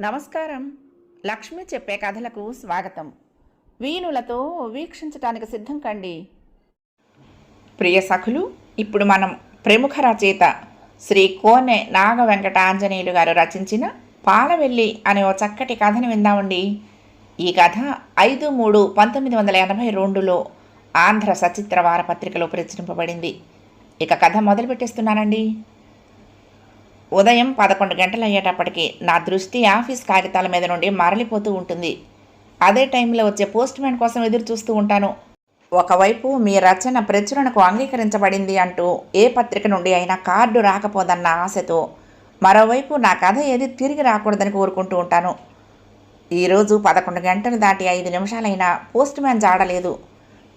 నమస్కారం. లక్ష్మి చెప్పే కథలకు స్వాగతం. వీణులతో వీక్షించటానికి సిద్ధం కండి. ప్రియ సఖులు ఇప్పుడు మనం ప్రముఖ రచయిత శ్రీ కోనె నాగ వెంకట ఆంజనేయులు గారు రచించిన పాలవెల్లి అనే ఓ చక్కటి కథని విందామండి. ఈ కథ ఐదు మూడు పంతొమ్మిది వందల ఎనభై రెండులో ఆంధ్ర సచిత్ర వారపత్రికలో ప్రచురింపబడింది. ఇక కథ మొదలుపెట్టేస్తున్నానండి. ఉదయం పదకొండు గంటలు అయ్యేటప్పటికి నా దృష్టి ఆఫీస్ కాగితాల మీద నుండి మరలిపోతూ ఉంటుంది. అదే టైంలో వచ్చే పోస్ట్ మ్యాన్ కోసం ఎదురు చూస్తూ ఉంటాను. ఒకవైపు మీ రచన ప్రచురణకు అంగీకరించబడింది అంటూ ఏ పత్రిక నుండి అయినా కార్డు రాకపోదన్న ఆశతో మరోవైపు నా కథ ఏది తిరిగి రాకూడదని కోరుకుంటూ ఉంటాను. ఈరోజు పదకొండు గంటలు దాటి ఐదు నిమిషాలైనా పోస్ట్ మ్యాన్ జాడలేదు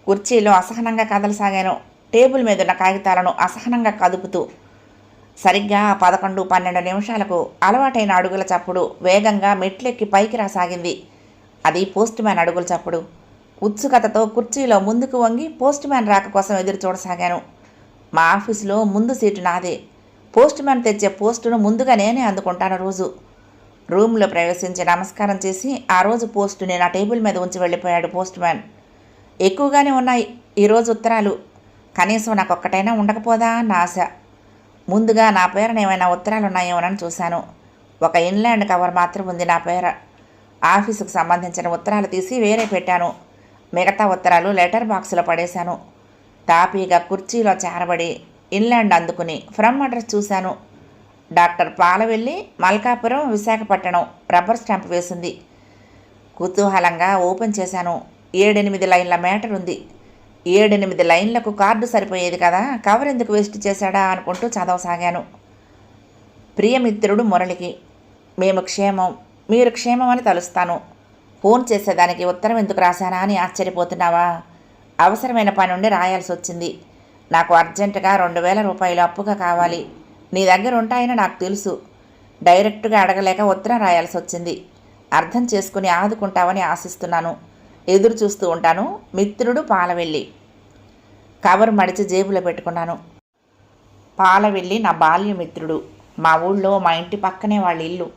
కుర్చీలో అసహనంగా కదలసాగాను టేబుల్ మీద ఉన్న కాగితాలను అసహనంగా కదుపుతూ సరిగ్గా పదకొండు పన్నెండు నిమిషాలకు అలవాటైన అడుగుల చప్పుడు వేగంగా మెట్లెక్కి పైకి రాసాగింది. అది పోస్ట్ మ్యాన్ అడుగుల చప్పుడు. ఉత్సుకతతో కుర్చీలో ముందుకు వంగి పోస్ట్ మ్యాన్ రాక కోసం ఎదురు చూడసాగాను. మా ఆఫీసులో ముందు సీటు నాదే. పోస్ట్ మ్యాన్ తెచ్చే పోస్టును ముందుగా నేనే అందుకుంటాను రోజు. రూమ్లో ప్రవేశించి నమస్కారం చేసి ఆ రోజు పోస్టుని నా టేబుల్ మీద ఉంచి వెళ్ళిపోయాడు పోస్ట్ మ్యాన్ ఎక్కువగానే ఉన్నాయి ఈరోజు ఉత్తరాలు. కనీసం నాకు ఒక్కటైనా ఉండకపోదా అన్న ఆశ. ముందుగా నా పేరున ఏమైనా ఉత్తరాలు ఉన్నాయేమోనని చూశాను. ఒక ఇన్లాండ్ కవర్ మాత్రం ఉంది నా పేర. ఆఫీసుకు సంబంధించిన ఉత్తరాలు తీసి వేరే పెట్టాను. మిగతా ఉత్తరాలు లెటర్ బాక్సులో పడేశాను. తాపీగా కుర్చీలో చేరబడి ఇన్లాండ్ అందుకుని ఫ్రమ్ అడ్రస్ చూశాను. Doctor Palavelli Malkapuram Visakhapatnam rubber stamp వేసింది. కుతూహలంగా ఓపెన్ చేశాను. ఏడెనిమిది లైన్ల మేటర్ ఉంది. ఏడెనిమిది లైన్లకు కార్డు సరిపోయేది కదా? కవర్ ఎందుకు వేస్ట్ చేశాడా అనుకుంటూ చదవసాగాను ప్రియమిత్రుడు మురళికి మేము క్షేమం మీరు క్షేమం అని తలుస్తాను. ఫోన్ చేసేదానికి ఉత్తరం ఎందుకు రాశానా అని ఆశ్చర్యపోతున్నావా? అవసరమైన పని ఉండి రాయాల్సి వచ్చింది. నాకు అర్జెంటుగా రెండు వేల రూపాయలు అప్పుగా కావాలి. నీ దగ్గర ఉంటాయని నాకు తెలుసు. డైరెక్ట్గా అడగలేక ఉత్తరం రాయాల్సి వచ్చింది. అర్థం చేసుకుని ఆదుకుంటావని ఆశిస్తున్నాను. ఎదురు చూస్తూ ఉంటాను. మిత్రుడు పాలవెల్లి. కవర్ మడిచి జేబులో పెట్టుకున్నాను. పాలవెల్లి నా బాల్యమిత్రుడు మా ఊళ్ళో మా ఇంటి పక్కనే వాళ్ళ ఇల్లు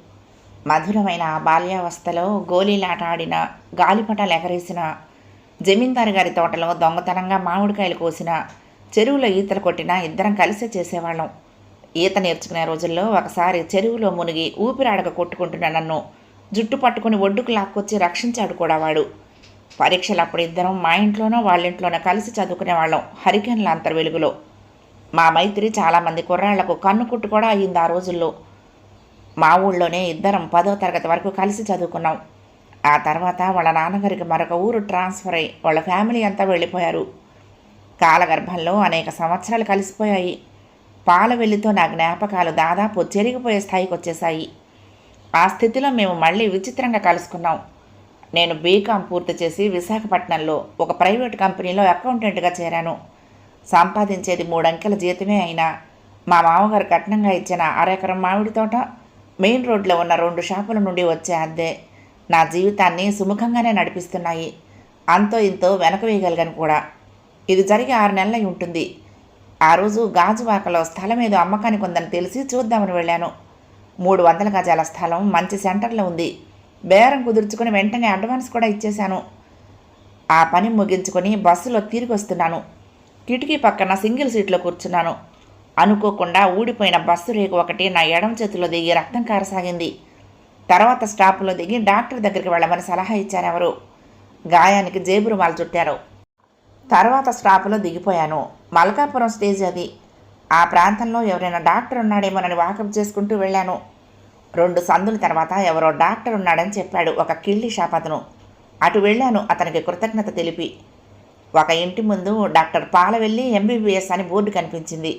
మధురమైన బాల్యావస్థలో గోళీలాట ఆడిన గాలిపటాలు ఎగరేసిన జమీందారు గారి తోటలో దొంగతనంగా మామిడికాయలు కోసిన చెరువులో ఈతలు కొట్టిన ఇద్దరం కలిసే చేసేవాళ్ళం. ఈత నేర్చుకునే రోజుల్లో ఒకసారి చెరువులో మునిగి ఊపిరాడక కొట్టుకుంటున్న నన్ను జుట్టు పట్టుకుని ఒడ్డుకు లాక్కొచ్చి రక్షించాడు కూడా వాడు. పరీక్షలు అప్పుడు ఇద్దరం మా ఇంట్లోనో వాళ్ళ ఇంట్లోనో కలిసి చదువుకునే వాళ్ళం హరికేన్ల అంతర్వెలుగులో. మా మైత్రి చాలామంది కుర్రాళ్ళకు కన్ను కుట్టు కూడా అయ్యింది ఆ రోజుల్లో. మా ఊళ్ళోనే ఇద్దరం పదో తరగతి వరకు కలిసి చదువుకున్నాం. ఆ తర్వాత వాళ్ళ నాన్నగారికి మరొక ఊరు ట్రాన్స్ఫర్ అయ్యి వాళ్ళ ఫ్యామిలీ అంతా వెళ్ళిపోయారు. కాలగర్భంలో అనేక సంవత్సరాలు కలిసిపోయాయి. పాల వెల్లితో నా జ్ఞాపకాలు దాదాపు చెరిగిపోయే స్థాయికి వచ్చేసాయి ఆ స్థితిలో మేము మళ్ళీ విచిత్రంగా కలుసుకున్నాం. నేను బీకామ్ పూర్తి చేసి విశాఖపట్నంలో ఒక ప్రైవేట్ కంపెనీలో అకౌంటెంట్గా చేరాను. సంపాదించేది మూడంకెల జీతమే అయినా మా మామగారు కట్నంగా ఇచ్చిన అరెకరం మామిడి తోట మెయిన్ రోడ్లో ఉన్న రెండు షాపుల నుండి వచ్చే అద్దె నా జీవితాన్ని సుముఖంగానే నడిపిస్తున్నాయి. అంతో ఇంతో వెనక వేయగలిగాను కూడా. ఇది జరిగి ఆరు నెలలై ఉంటుంది. ఆ రోజు గాజువాకలో స్థలం ఏదో అమ్మకానికి ఉందని తెలిసి చూద్దామని వెళ్ళాను. మూడు వందల గజాల స్థలం మంచి సెంటర్లో ఉంది. బేరం కుదుర్చుకొని వెంటనే అడ్వాన్స్ కూడా ఇచ్చేశాను. ఆ పని ముగించుకొని బస్సులో తిరిగి వస్తున్నాను. కిటికీ పక్కన సింగిల్ సీట్లో కూర్చున్నాను. అనుకోకుండా ఊడిపోయిన బస్సు రేకు ఒకటి నా ఎడమ చేతిలో దిగి రక్తం కారసాగింది. తర్వాత స్టాప్లో దిగి డాక్టర్ దగ్గరికి వెళ్ళమని సలహా ఇచ్చారు ఎవరు. గాయానికి జేబు రుమాలు చుట్టారు తర్వాత స్టాప్లో దిగిపోయాను. మల్కాపురం స్టేజ్ అది. ఆ ప్రాంతంలో ఎవరైనా డాక్టర్ ఉన్నాడేమోనని వాకప్ చేసుకుంటూ వెళ్ళాను. రెండు సందుల తర్వాత ఎవరో డాక్టర్ ఉన్నాడని చెప్పాడు ఒక కిళ్ళి షాప్ అతను అటు వెళ్ళాను అతనికి కృతజ్ఞత తెలిపి. ఒక ఇంటి ముందు డాక్టర్ పాలవెల్లి ఎంబీబీఎస్ అని బోర్డు కనిపించింది.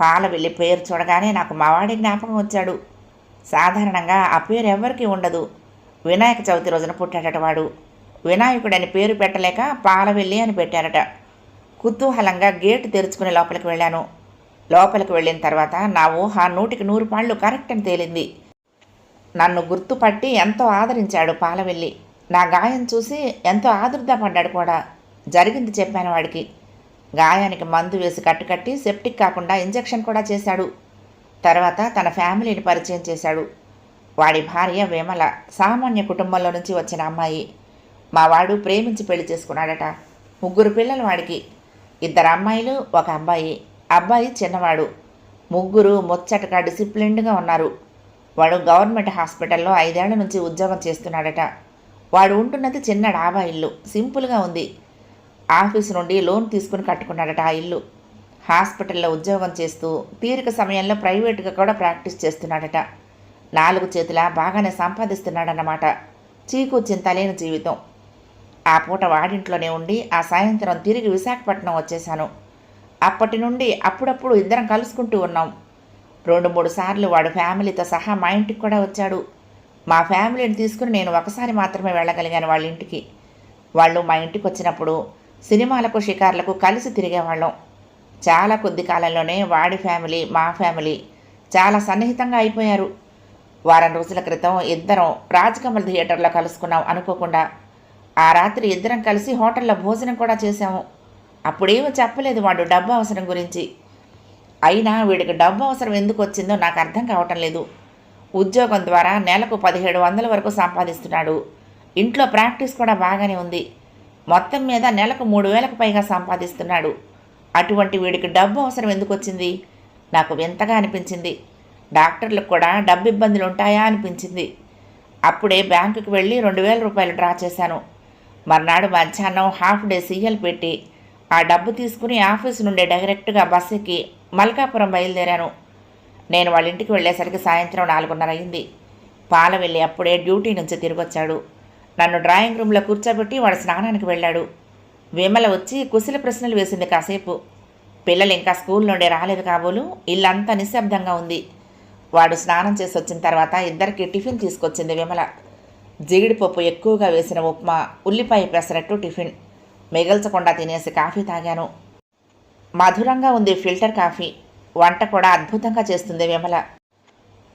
పాలవెల్లి పేరు చూడగానే నాకు మావాడి జ్ఞాపకం వచ్చాడు. సాధారణంగా ఆ పేరు ఎవరికీ ఉండదు. వినాయక చవితి రోజున పుట్టాడట వాడు. వినాయకుడని పేరు పెట్టలేక పాలవెల్లి అని పెట్టారట. కుతూహలంగా గేటు తెరుచుకుని లోపలికి వెళ్ళాను. లోపలికి వెళ్ళిన తర్వాత నా ఊహ నూటికి నూరు పాళ్ళు కరెక్ట్ అని తేలింది. నన్ను గుర్తుపట్టి ఎంతో ఆదరించాడు పాలవెల్లి. నా గాయం చూసి ఎంతో ఆదుర్దపడ్డాడు కూడా. జరిగింది చెప్పాను వాడికి. గాయానికి మందు వేసి కట్టుకట్టి సెప్టిక్ కాకుండా ఇంజెక్షన్ కూడా చేశాడు. తర్వాత తన ఫ్యామిలీని పరిచయం చేశాడు. వాడి భార్య విమల సామాన్య కుటుంబంలో నుంచి వచ్చిన అమ్మాయి. మా వాడు ప్రేమించి పెళ్ళి చేసుకున్నాడట. ముగ్గురు పిల్లలు వాడికి. ఇద్దరు అమ్మాయిలు ఒక అబ్బాయి. అబ్బాయి చిన్నవాడు. ముగ్గురు ముచ్చటగా డిసిప్లిన్డ్గా ఉన్నారు. వాడు గవర్నమెంట్ హాస్పిటల్లో ఐదేళ్ళ నుంచి ఉద్యోగం చేస్తున్నాడట. వాడు ఉంటున్నది చిన్న డాబా ఇల్లు. సింపుల్గా ఉంది. ఆఫీస్ నుండి లోన్ తీసుకుని కట్టుకున్నాడట ఆ ఇల్లు. హాస్పిటల్లో ఉద్యోగం చేస్తూ తీరిక సమయంలో ప్రైవేట్గా కూడా ప్రాక్టీస్ చేస్తున్నాడట. నాలుగు చేతుల బాగానే సంపాదిస్తున్నాడన్నమాట. చీకు చింతలేని జీవితం. ఆ పూట వాడింట్లోనే ఉండి ఆ సాయంత్రం తిరిగి విశాఖపట్నం వచ్చేశాను. అప్పటి నుండి అప్పుడప్పుడు ఇద్దరం కలుసుకుంటూ ఉన్నాం. రెండు మూడు సార్లు వాడు ఫ్యామిలీతో సహా మా ఇంటికి కూడా వచ్చాడు. మా ఫ్యామిలీని తీసుకుని నేను ఒకసారి మాత్రమే వెళ్ళగలిగాను వాళ్ళ ఇంటికి. వాళ్ళు మా ఇంటికి వచ్చినప్పుడు సినిమాలకు షికార్లకు కలిసి తిరిగేవాళ్ళం. చాలా కొద్ది కాలంలోనే వాడి ఫ్యామిలీ మా ఫ్యామిలీ చాలా సన్నిహితంగా అయిపోయారు. వారం రోజుల క్రితం ఇద్దరం రాజకమల్ థియేటర్లో కలుసుకున్నాం అనుకోకుండా. ఆ రాత్రి ఇద్దరం కలిసి హోటల్లో భోజనం కూడా చేశాము. అప్పుడేమో చెప్పలేదు వాడు డబ్బు అవసరం గురించి. అయినా వీడికి డబ్బు అవసరం ఎందుకు వచ్చిందో నాకు అర్థం కావటం లేదు. ఉద్యోగం ద్వారా నెలకు పదిహేడు వందల వరకు సంపాదిస్తున్నాడు. ఇంట్లో ప్రాక్టీస్ కూడా బాగానే ఉంది. మొత్తం మీద నెలకు మూడు వేలకు పైగా సంపాదిస్తున్నాడు. అటువంటి వీడికి డబ్బు అవసరం ఎందుకు వచ్చింది? నాకు వింతగా అనిపించింది. డాక్టర్లకు కూడా డబ్బు ఇబ్బందులు ఉంటాయా అనిపించింది. అప్పుడే బ్యాంకుకి వెళ్ళి రెండు వేల రూపాయలు డ్రా చేశాను. మర్నాడు మధ్యాహ్నం హాఫ్ డే సీఎల్ పెట్టి ఆ డబ్బు తీసుకుని ఆఫీస్ నుండి డైరెక్ట్గా బస్సుకి ఎక్కి మల్కాపురం బయలుదేరాను. నేను వాళ్ళ ఇంటికి వెళ్ళేసరికి సాయంత్రం నాలుగున్నర అయింది. పాల వెళ్ళి అప్పుడే డ్యూటీ నుంచి తిరిగొచ్చాడు. నన్ను డ్రాయింగ్ రూమ్లో కూర్చోబెట్టి వాడు స్నానానికి వెళ్ళాడు. విమల వచ్చి కుశల ప్రశ్నలు వేసింది కాసేపు. పిల్లలు ఇంకా స్కూల్ నుండి రాలేదు కాబోలు ఇల్లంతా నిశ్శబ్దంగా ఉంది. వాడు స్నానం చేసి వచ్చిన తర్వాత ఇద్దరికి టిఫిన్ తీసుకొచ్చింది విమల. జీడిపప్పు ఎక్కువగా వేసిన ఉప్మా ఉల్లిపాయ పెసరట్టు టిఫిన్. మిగల్చకుండా తినేసి కాఫీ తాగాను. మధురంగా ఉంది ఫిల్టర్ కాఫీ. వంట కూడా అద్భుతంగా చేస్తుంది విమల.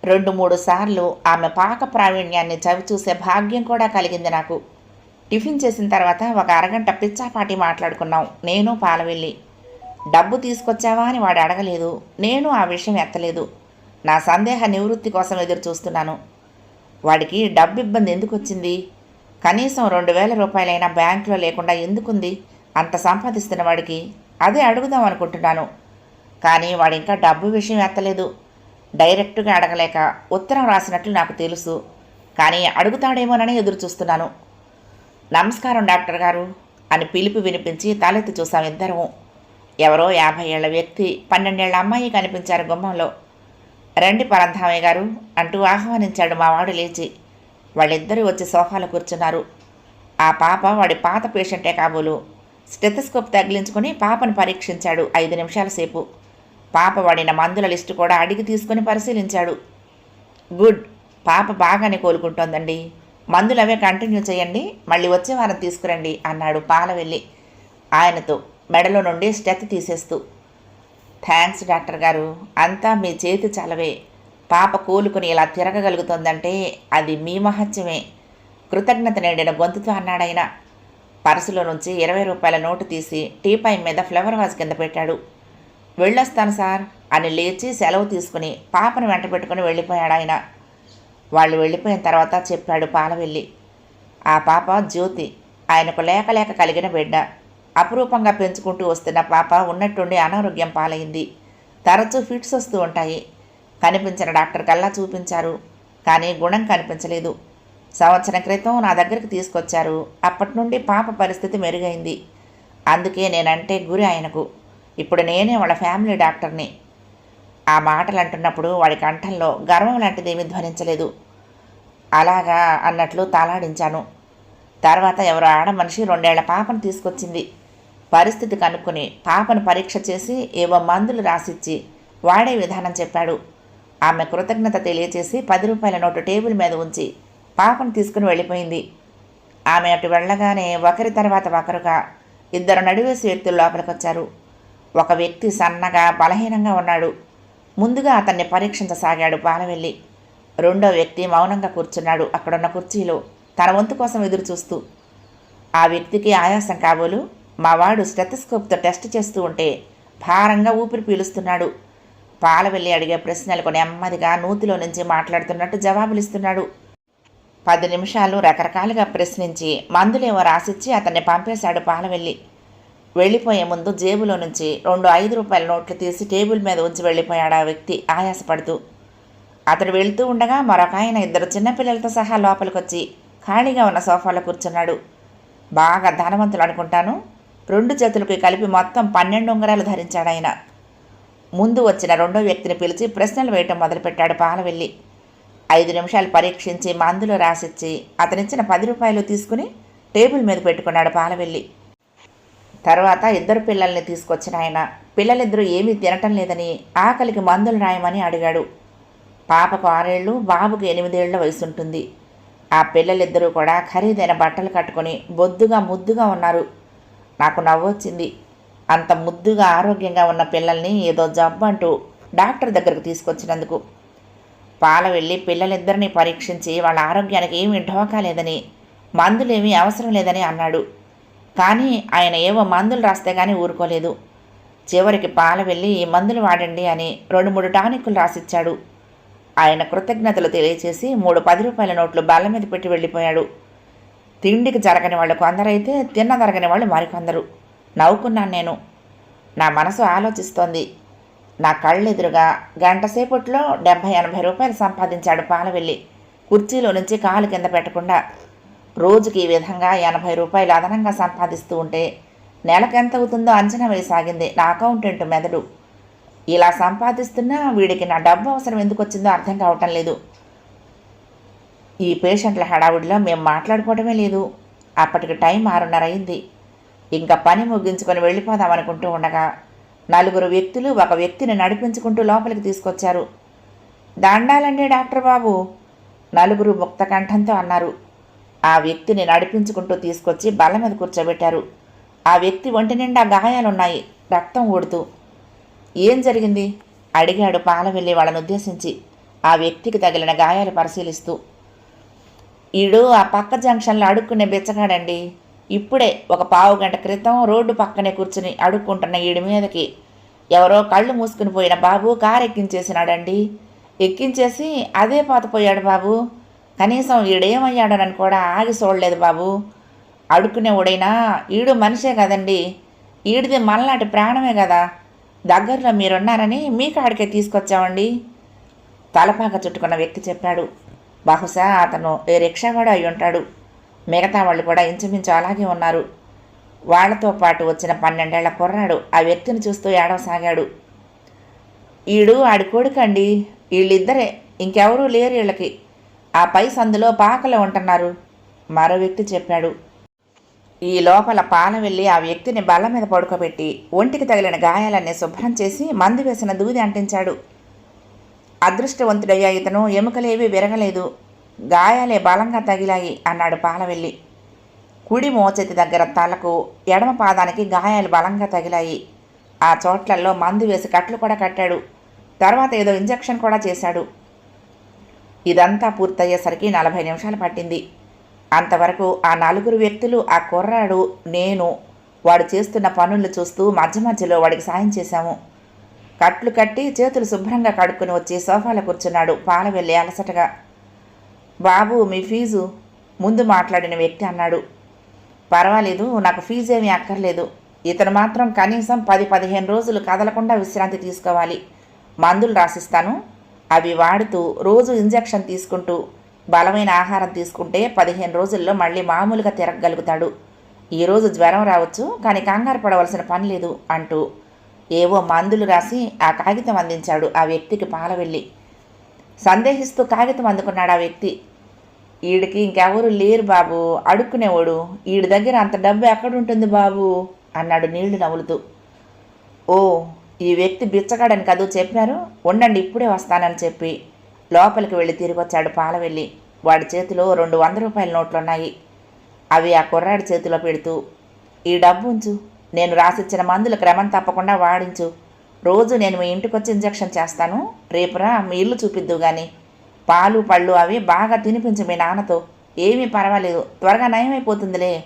రెండు మూడు సార్లు ఆమె పాక ప్రావీణ్యాన్ని చవిచూసే భాగ్యం కూడా కలిగింది నాకు. టిఫిన్ చేసిన తర్వాత ఒక అరగంట పిచ్చాపాటి మాట్లాడుకున్నాం. నేను పాలవెల్లి. డబ్బు తీసుకొచ్చావా అని వాడు అడగలేదు. నేను ఆ విషయం ఎత్తలేదు. నా సందేహ నివృత్తి కోసం ఎదురు చూస్తున్నాను. వాడికి డబ్బు ఇబ్బంది ఎందుకు వచ్చింది కనీసం రెండు వేల రూపాయలైనా బ్యాంకులో లేకుండా ఎందుకుంది? అంత సంపాదిస్తున్న వాడికి అదే అడుగుదాం అనుకుంటున్నాను. కానీ వాడు ఇంకా డబ్బు విషయం ఎత్తలేదు. డైరెక్ట్గా అడగలేక ఉత్తరం రాసినట్లు నాకు తెలుసు. కానీ అడుగుతాడేమోనని ఎదురు చూస్తున్నాను. నమస్కారం డాక్టర్ గారు అని పిలుపు వినిపించి తలెత్తి చూసాం ఇద్దరము. ఎవరో యాభై ఏళ్ళ వ్యక్తి పన్నెండేళ్ళ అమ్మాయి కనిపించారు గుమ్మంలో. రండి పరంధామయ్య గారు అంటూ ఆహ్వానించాడు మావాడు లేచి. వాళ్ళిద్దరూ వచ్చి సోఫాలో కూర్చున్నారు. ఆ పాప వాడి పాత పేషెంటే కాబోలు. స్టెథస్కోప్ తగిలించుకొని పాపను పరీక్షించాడు ఐదు నిమిషాల సేపు. పాప వాడిన మందుల లిస్టు కూడా అడిగి తీసుకొని పరిశీలించాడు. గుడ్ పాప బాగానే కోలుకుంటోందండి. మందులు అవే కంటిన్యూ చేయండి మళ్ళీ వచ్చే వారం తీసుకురండి అన్నాడు పాల వెళ్ళి ఆయనతో మెడలో నుండి స్టెత్ తీసేస్తూ. థ్యాంక్స్ డాక్టర్ గారు అంతా మీ చేతి చలవే. పాప కోలుకుని ఇలా తిరగగలుగుతోందంటే అది మీ మహత్యమే. కృతజ్ఞత నిండిన గొంతుతో అన్నాడైనా పర్సులో నుంచి ఇరవై రూపాయల నోటు తీసి టీపాయ్ మీద ఫ్లవర్ వాజ్ కింద పెట్టాడు. వెళ్ళొస్తాను సార్ అని లేచి సెలవు తీసుకుని పాపను వెంట పెట్టుకుని వెళ్ళిపోయాడు ఆయన. వాళ్ళు వెళ్ళిపోయిన తర్వాత చెప్పాడు పాలవెల్లి. ఆ పాప జ్యోతి ఆయనకు లేక లేక కలిగిన బిడ్డ. అపురూపంగా పెంచుకుంటూ వస్తున్న పాప ఉన్నట్టుండి అనారోగ్యం పాలైంది. తరచూ ఫిట్స్ వస్తూ ఉంటాయి. కనిపించిన డాక్టర్ కల్లా చూపించారు. కానీ గుణం కనిపించలేదు. సంవత్సరం క్రితం నా దగ్గరికి తీసుకొచ్చారు. అప్పటి నుండి పాప పరిస్థితి మెరుగైంది. అందుకే నేనంటే గురి ఆయనకు. ఇప్పుడు నేనే వాళ్ళ ఫ్యామిలీ డాక్టర్ని. ఆ మాటలు అంటున్నప్పుడు వాడి కంఠంలో గర్వం లాంటిదేమీ ధ్వనించలేదు. అలాగా అన్నట్లు తాళాడించాను తర్వాత ఎవరో ఆడ మనిషి రెండేళ్ళ పాపను తీసుకొచ్చింది. పరిస్థితి కనుక్కొని పాపను పరీక్ష చేసి ఏవో మందులు రాసిచ్చి వాడే విధానం చెప్పాడు. ఆమె కృతజ్ఞత తెలియచేసి పది రూపాయల నోటు టేబుల్ మీద ఉంచి పాపను తీసుకుని వెళ్ళిపోయింది. ఆమె అటు వెళ్ళగానే ఒకరి తర్వాత ఒకరుగా ఇద్దరు నడివేసి వ్యక్తులు లోపలికొచ్చారు. ఒక వ్యక్తి సన్నగా బలహీనంగా ఉన్నాడు. ముందుగా అతన్ని పరీక్షించసాగాడు పాలవెల్లి రెండో వ్యక్తి మౌనంగా కూర్చున్నాడు అక్కడున్న కుర్చీలో తన వంతు కోసం ఎదురు చూస్తూ ఆ వ్యక్తికి ఆయాసం కాబోలు మా వాడు స్టెథస్కోప్తో టెస్ట్ చేస్తూ ఉంటే భారంగా ఊపిరి పీలుస్తున్నాడు. పాలవెల్లి అడిగే ప్రశ్నలకు నెమ్మదిగా నూతిలో నుంచి మాట్లాడుతున్నట్టు జవాబులిస్తున్నాడు. పది నిమిషాలు రకరకాలుగా ప్రశ్నించి మందులేవో రాసిచ్చి అతన్ని పంపేశాడు పాలవెల్లి. వెళ్ళిపోయే ముందు జేబులో నుంచి రెండు ఐదు రూపాయల నోట్లు తీసి టేబుల్ మీద ఉంచి వెళ్ళిపోయాడు ఆ వ్యక్తి ఆయాసపడుతూ. అతడు వెళ్తూ ఉండగా మరొక ఆయన ఇద్దరు చిన్నపిల్లలతో సహా లోపలికొచ్చి ఖాళీగా ఉన్న సోఫాలో కూర్చున్నాడు. బాగా ధనవంతులు అనుకుంటాను. రెండు చేతులకి కలిపి మొత్తం పన్నెండు ఉంగరాలు ధరించాడు ఆయన ముందు వచ్చిన రెండో వ్యక్తిని పిలిచి ప్రశ్నలు వేయటం మొదలుపెట్టాడు పాలవెల్లి. ఐదు నిమిషాలు పరీక్షించి మందులు రాసిచ్చి అతనిచ్చిన పది రూపాయలు తీసుకుని టేబుల్ మీద పెట్టుకున్నాడు పాలవెల్లి తర్వాత ఇద్దరు పిల్లల్ని తీసుకొచ్చిన ఆయన. పిల్లలిద్దరూ ఏమీ తినటం లేదని ఆకలికి మందులు రాయమని అడిగాడు. పాపకు ఆరేళ్ళు బాబుకు ఎనిమిదేళ్ళ వయసు ఉంటుంది ఆ పిల్లలిద్దరూ కూడా ఖరీదైన బట్టలు కట్టుకొని బొద్దుగా ముద్దుగా ఉన్నారు. నాకు నవ్వొచ్చింది. అంత ముద్దుగా ఆరోగ్యంగా ఉన్న పిల్లల్ని ఏదో జబ్బు అంటూ డాక్టర్ దగ్గరకు తీసుకొచ్చినందుకు. పాల వెళ్ళి పిల్లలిద్దరిని పరీక్షించి వాళ్ళ ఆరోగ్యానికి ఏమీ ఢోకా లేదని మందులేమీ అవసరం లేదని అన్నాడు. కానీ ఆయన ఏవో మందులు రాస్తే కానీ ఊరుకోలేదు. చివరికి పాల వెళ్ళి ఈ మందులు వాడండి అని రెండు మూడు టానిక్కులు రాసిచ్చాడు. ఆయన కృతజ్ఞతలు తెలియచేసి మూడు పది రూపాయల నోట్లు బల్ల మీద పెట్టి వెళ్ళిపోయాడు. తిండికి జరగని వాళ్ళు కొందరైతే తిన్న జరగని వాళ్ళు మరికొందరు. నవ్వుకున్నాను నేను. నా మనసు ఆలోచిస్తోంది. నా కళ్ళెదురుగా గంట సేపట్లో డెబ్భై ఎనభై రూపాయలు సంపాదించాడు పాలవెల్లి. కుర్చీలో నుంచి కాలు కింద పెట్టకుండా రోజుకి ఈ విధంగా ఎనభై రూపాయలు అదనంగా సంపాదిస్తూ ఉంటే నెలకెంత అవుతుందో అంచనా వేసాగింది నా అకౌంటెంట్ మెదడు. ఇలా సంపాదిస్తున్నా వీడికి నా డబ్బు అవసరం ఎందుకు వచ్చిందో అర్థం కావటం లేదు. ఈ పేషెంట్ల హడావుడిలో మేము మాట్లాడుకోవడమే లేదు. అప్పటికి టైం ఆరున్నర అయింది ఇంకా పని ముగించుకొని వెళ్ళిపోదాం అనుకుంటూ ఉండగా నలుగురు వ్యక్తులు ఒక వ్యక్తిని నడిపించుకుంటూ లోపలికి తీసుకొచ్చారు. దండాలండి డాక్టర్ బాబు నలుగురు ముక్త కంఠంతో అన్నారు. ఆ వ్యక్తిని నడిపించుకుంటూ తీసుకొచ్చి బల్ల మీద కూర్చోబెట్టారు. ఆ వ్యక్తి ఒంటి నిండా గాయాలున్నాయి రక్తం ఊడుతూ. ఏం జరిగింది? అడిగాడు పాలవెల్లి వాళ్ళను ఉద్దేశించి. ఆ వ్యక్తికి తగిలిన గాయాలు పరిశీలిస్తూ. ఈడు ఆ పక్క జంక్షన్లో అడుక్కునే బెచ్చగాడండి. ఇప్పుడే ఒక పావు గంట క్రితం రోడ్డు పక్కనే కూర్చుని అడుక్కుంటున్న ఈడి మీదకి ఎవరో కళ్ళు మూసుకుని పోయిన బాబు కారు ఎక్కించేసినాడండి ఎక్కించేసి అదే పోయాడు బాబు. కనీసం ఈడేమయ్యాడనని కూడా ఆగి చూడలేదు బాబు. అడుక్కునే ఊడైనా ఈడు మనిషే కదండి. ఈడిది మనలాంటి ప్రాణమే కదా. దగ్గరలో మీరున్నారని మీ కాడికే తీసుకొచ్చామండి. తలపాక చుట్టుకున్న వ్యక్తి చెప్పాడు. బహుశా అతను ఏ రిక్షావాడు అయి ఉంటాడు మిగతా వాళ్ళు కూడా ఇంచుమించు అలాగే ఉన్నారు. వాళ్ళతో పాటు వచ్చిన పన్నెండేళ్ళ కుర్రాడు ఆ వ్యక్తిని చూస్తూ ఏడవసాగాడు ఈడు ఆడి కొడుకండి. వీళ్ళిద్దరే ఇంకెవరూ లేరు వీళ్ళకి ఆ పై సందులో పాకలో ఉంటున్నారు. మరో వ్యక్తి చెప్పాడు. ఈ లోపల పాల వెళ్ళి ఆ వ్యక్తిని బల్ల మీద పడుకోబెట్టి ఒంటికి తగిలిన గాయాలన్నీ శుభ్రం చేసి మందు వేసిన దూది అంటించాడు. అదృష్టవంతుడయ్యా ఇతను ఎముకలేవి విరగలేదు. గాయాలే బలంగా తగిలాయి అన్నాడు పాలవెల్లి. కుడి మోచేతి దగ్గర తలకు ఎడమ పాదానికి గాయాలు బలంగా తగిలాయి. ఆ చోట్లలో మందు వేసి కట్లు కూడా కట్టాడు. తర్వాత ఏదో ఇంజెక్షన్ కూడా చేశాడు. ఇదంతా పూర్తయ్యేసరికి నలభై నిమిషాలు పట్టింది. అంతవరకు ఆ నలుగురు వ్యక్తులు ఆ కుర్రాడు నేను వాడు చేస్తున్న పనులు చూస్తూ మధ్య మధ్యలో వాడికి సాయం చేశాము. కట్లు కట్టి చేతులు శుభ్రంగా కడుక్కుని వచ్చి సోఫాలో కూర్చున్నాడు పాల వెళ్ళి అలసటగా. బాబు మీ ఫీజు ముందు మాట్లాడిన వ్యక్తి అన్నాడు. పర్వాలేదు నాకు ఫీజు ఏమీ అక్కర్లేదు. ఇతను మాత్రం కనీసం పది పదిహేను రోజులు కదలకుండా విశ్రాంతి తీసుకోవాలి. మందులు రాసిస్తాను. అవి వాడుతూ రోజు ఇంజెక్షన్ తీసుకుంటూ బలమైన ఆహారం తీసుకుంటే పదిహేను రోజుల్లో మళ్ళీ మామూలుగా తిరగగలుగుతాడు. ఈరోజు జ్వరం రావచ్చు కానీ కంగారు పడవలసిన పని లేదు అంటూ ఏవో మందులు రాసి ఆ కాగితం అందించాడు ఆ వ్యక్తికి పాల వెళ్ళి సందేహిస్తూ కాగితం అందుకున్నాడు ఆ వ్యక్తి. ఈడికి ఇంకెవరు లేరు బాబు. అడుక్కునేవాడు ఈడి దగ్గర అంత డబ్బు ఎక్కడుంటుంది బాబు? అన్నాడు నీళ్ళు నవ్వులుతూ. ఓ ఈ వ్యక్తి బిచ్చగాడని కదూ చెప్పారు ఉండండి ఇప్పుడే వస్తానని చెప్పి. లోపలికి వెళ్ళి తిరిగి వచ్చాడు పాలవెల్లి. వాడి చేతిలో రెండు వంద రూపాయల నోట్లున్నాయి. అవి ఆ కుర్రాడి చేతిలో పెడుతూ ఈ డబ్బు ఉంచు. నేను రాసిచ్చిన మందులు క్రమం తప్పకుండా వాడించు. రోజు నేను మీ ఇంటికి వచ్చి ఇంజెక్షన్ చేస్తాను. రేపురా మీ ఇల్లు చూపిద్దు కానీ పాలు పళ్ళు అవి బాగా తినిపించు మీ నాన్నతో. ఏమీ పర్వాలేదు. త్వరగా నయమైపోతుందిలే.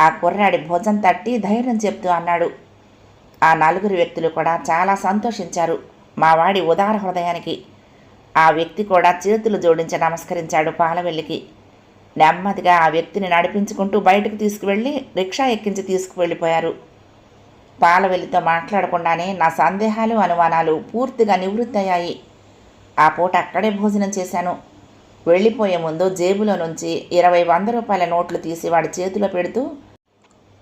ఆ కుర్రాడి భోజనం తట్టి ధైర్యం చెప్తూ అన్నాడు. ఆ నలుగురు వ్యక్తులు కూడా చాలా సంతోషించారు. మా వాడి ఉదార హృదయానికి. ఆ వ్యక్తి కూడా చేతులు జోడించి నమస్కరించాడు పాలవెల్లికి. నెమ్మదిగా ఆ వ్యక్తిని నడిపించుకుంటూ బయటకు తీసుకువెళ్ళి రిక్షా ఎక్కించి తీసుకువెళ్ళిపోయారు. పాలవెల్లితో మాట్లాడకుండానే నా సందేహాలు అనుమానాలు పూర్తిగా నివృత్తి అయ్యాయి ఆ పూట అక్కడే భోజనం చేశాను. వెళ్ళిపోయే ముందు జేబులో నుంచి ఇరవై వంద రూపాయల నోట్లు తీసి వాడి చేతిలో పెడుతూ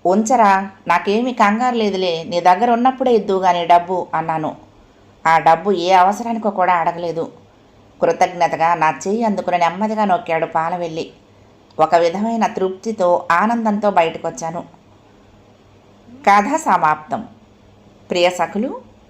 ఉంచరా నాకేమీ కంగారు లేదులే నీ దగ్గర ఉన్నప్పుడే ఇద్దు కానీ డబ్బు అన్నాను. ఆ డబ్బు ఏ అవసరానికో కూడా అడగలేదు. కృతజ్ఞతగా నా చెయ్యి అందుకుని నెమ్మదిగా నొక్కాడు పాలవెల్లి. ఒక విధమైన తృప్తితో ఆనందంతో బయటకొచ్చాను. కథ సమాప్తం. ప్రియ సఖులు